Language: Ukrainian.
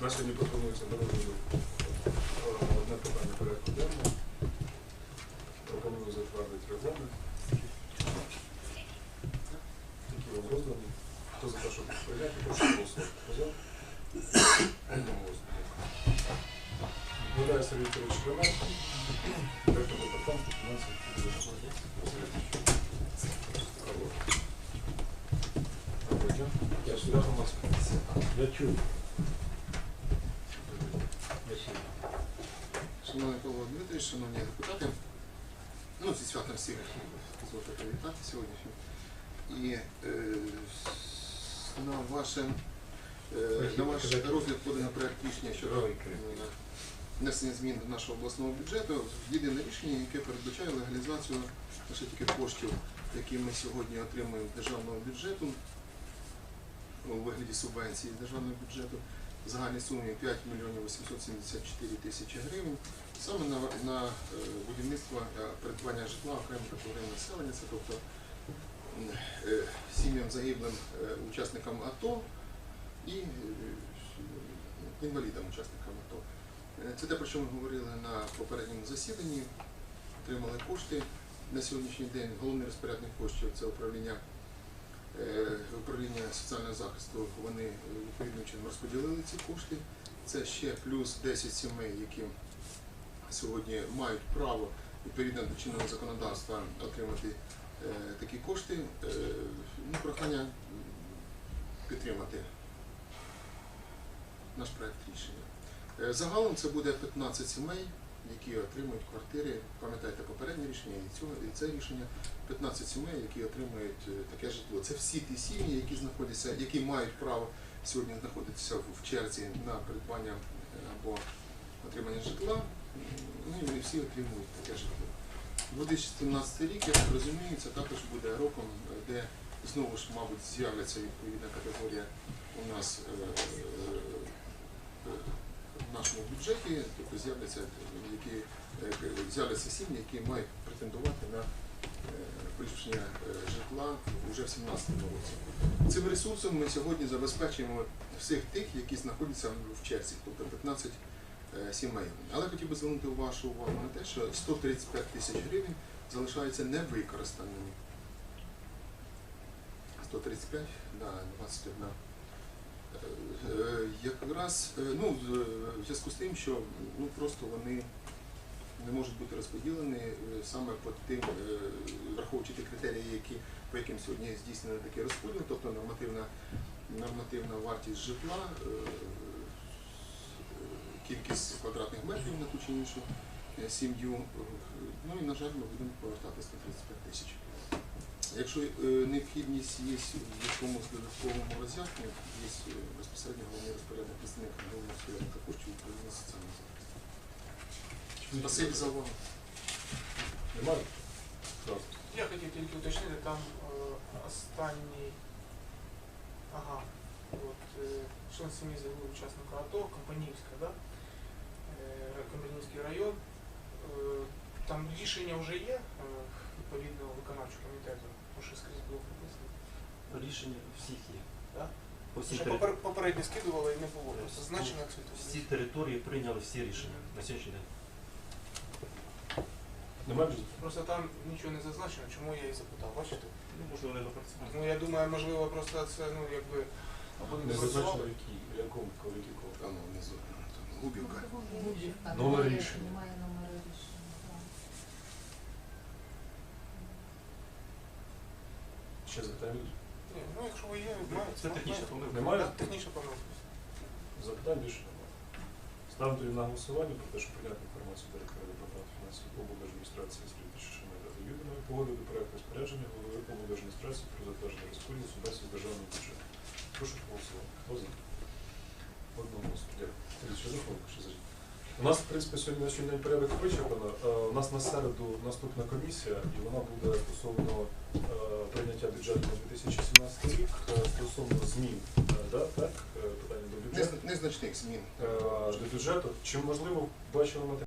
На сьогодні пропонується до розгляду е, одне питання порядку денного. Пропоную затвердити регламент. Які вам роздані. Хто за те, щоб їх прийняти, прошу голосувати. Хто за? Одноголосно. Відповідає Сергій Вікторович Кременко, директор департаменту фінансів і бюджету. Доброго дня. Я сюди громадська. Я чую. Шановний Павло Дмитрович, шановні депутати, ну, зі святом всіх дозвольте привітати сьогоднішнім. І е, на, ваше, е, на ваш розгляд подано проект рішення щодо е, внесення змін до нашого обласного бюджету. Єдине рішення, яке передбачає легалізацію лише тільки коштів, які ми сьогодні отримуємо з державного бюджету у вигляді субвенції з державного бюджету в загальній сумі 5 мільйонів 874 тисячі гривень. Саме на, на е, будівництво е, придбання житла окремих категорій населення, це тобто е, сім'ям загиблим учасникам АТО і інвалідам учасникам АТО. Це те, про що ми говорили на попередньому засіданні. Отримали кошти на сьогоднішній день. Головний розпорядник коштів це управління управління соціального захисту. Вони е, відповідним чином розподілили ці кошти. Це ще плюс 10 сімей, які сьогодні мають право відповідно до чинного законодавства отримати е, такі кошти. Е, ну, прохання підтримати наш проект рішення. Е, Загалом це буде 15 сімей, які отримують квартири. Пам'ятаєте попереднє рішення і цього і це рішення. 15 сімей, які отримують е, таке житло. Це всі ті сім'ї, які знаходяться, які мають право сьогодні знаходитися в черзі на придбання е, або отримання житла. Ну і всі отримують таке житло. 2017 рік, я так розумію, це також буде роком, де знову ж, мабуть, з'являться відповідна категорія у нас е, в нашому бюджеті, з'являться які е, з'являться сім'ї, які мають претендувати на е, поліпшення е, житла вже в 2017 році. Цим ресурсом ми сьогодні забезпечуємо всіх тих, які знаходяться в черзі, тобто 15 е, сімей. Але хотів би звернути вашу увагу на те, що 135 тисяч гривень залишаються невикористаними. 135 на 21. Е, е, Якраз е, ну, в зв'язку з тим, що ну, просто вони не можуть бути розподілені е, саме по тим, е, враховуючи ті критерії, які, по яким сьогодні здійснено такий розподіл, тобто нормативна, нормативна вартість житла, е, кількість квадратних метрів на ту чи іншу е, сім'ю. Е, Ну і, на жаль, ми будемо повертати 135 тисяч. Якщо е, необхідність є в якомусь додатковому роз'ясненні, є е, безпосередньо головний розпорядник представник головного розпорядника коштів управління соціального захисту. Спасибі за увагу. Немає? Я хотів тільки уточнити, там е, останній. Ага. От, е, член сім'ї загиблого учасника АТО, Компанівська, да? Е, Компанівський район. Е, там рішення вже є е, відповідного виконавчого комітету, тому що скрізь було прописано. Рішення всіх є. Да? По всій Що тери- попер- попередньо скидували і не було. Просто значено як світові. Всі території прийняли всі рішення на сьогоднішній день. Немає вже? Просто там нічого не зазначено, чому я і запитав. Бачите? Ну, можливо, не напрацювати. Ну я думаю, можливо, просто це ну якби або Не не зазначено, працювали. які, в якому, в коло. Там внизу там Губівка. Номер рішення. так. Ще запитання? Ні, ну якщо ви є, маєте. Це технічна помилка. Немає? Так, технічна помилка. Запитань більше немає. Тоді на голосування про те, щоб прийняти інформацію директора департаменту фінансів облдержадміністрації з Літича Шемета Юдиної погодити проект розпорядження голови облдержадміністрації про затвердження розподілу субвенцій з державного бюджету. Прошу проголосувати. Хто за? Одного голосу. Дякую. Ще зажіть. У нас, в принципі, сьогодні на сьогодні порядок вичерпано. Е, У нас на середу наступна комісія, і вона буде стосовно е, прийняття бюджету на 2017 рік, е, стосовно змін, да, так, питання до бюджету. Незначних змін. До бюджету. Чи можливо бачили матеріал?